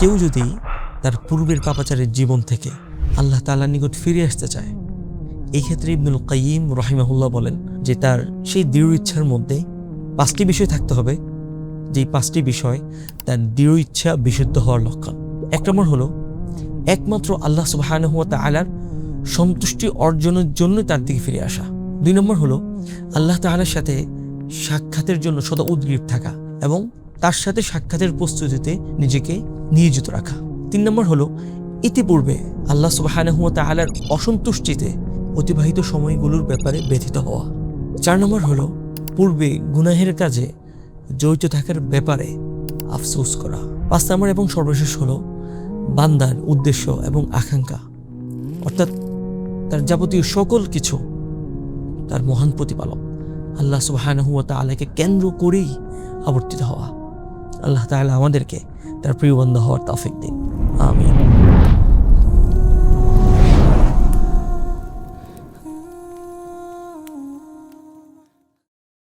কেউ যদি তার পূর্বের পাপাচারের জীবন থেকে আল্লাহ তাআলার নিকট ফিরে আসতে চায় এই ক্ষেত্রে ইবনুল কাইয়িম রহিমাহুল্লাহ বলেন যে তার সেই দৃঢ় ইচ্ছার মধ্যে পাঁচটি বিষয় থাকতে হবে। যেই পাঁচটি বিষয় তার দৃঢ় ইচ্ছা বিশুদ্ধ হওয়ার লক্ষণ। এক নম্বর হলো, একমাত্র আল্লাহ সুবহানাহু ওয়া তাআলার সন্তুষ্টি অর্জনের জন্য তার দিকে ফিরে আসা। দুই নম্বর হলো, আল্লাহ তাআলার সাথে সাক্ষাতের জন্য সদা উদ্গ্রীব থাকা এবং তার সাথে সাক্ষাতের প্রস্তুতিতে নিজেকে নিয়োজিত রাখা। তিন নম্বর হলো, ইতিপূর্বে আল্লাহ সুবহানাহু ওয়া তাআলার অসন্তুষ্টিতে অতিবাহিত সময়গুলোর ব্যাপারে ব্যথিত হওয়া। চার নম্বর হলো, পূর্বে গুনাহের কাজে জড়িত থাকার ব্যাপারে আফসোস করা। পাঁচ নম্বর এবং সর্বশেষ হলো, বান্দার উদ্দেশ্য এবং আকাঙ্ক্ষা। অর্থাৎ তার যাবতীয় সকল কিছু তার মহান প্রতিপালক আল্লাহ সুবাহানহু ওয়া তাআলাকে কেন্দ্র করেই আবর্তিত হওয়া। আল্লাহ তাহলে আমাদেরকে তার প্রিয় বন্ধু হওয়ার তৌফিক দিন। আমিন।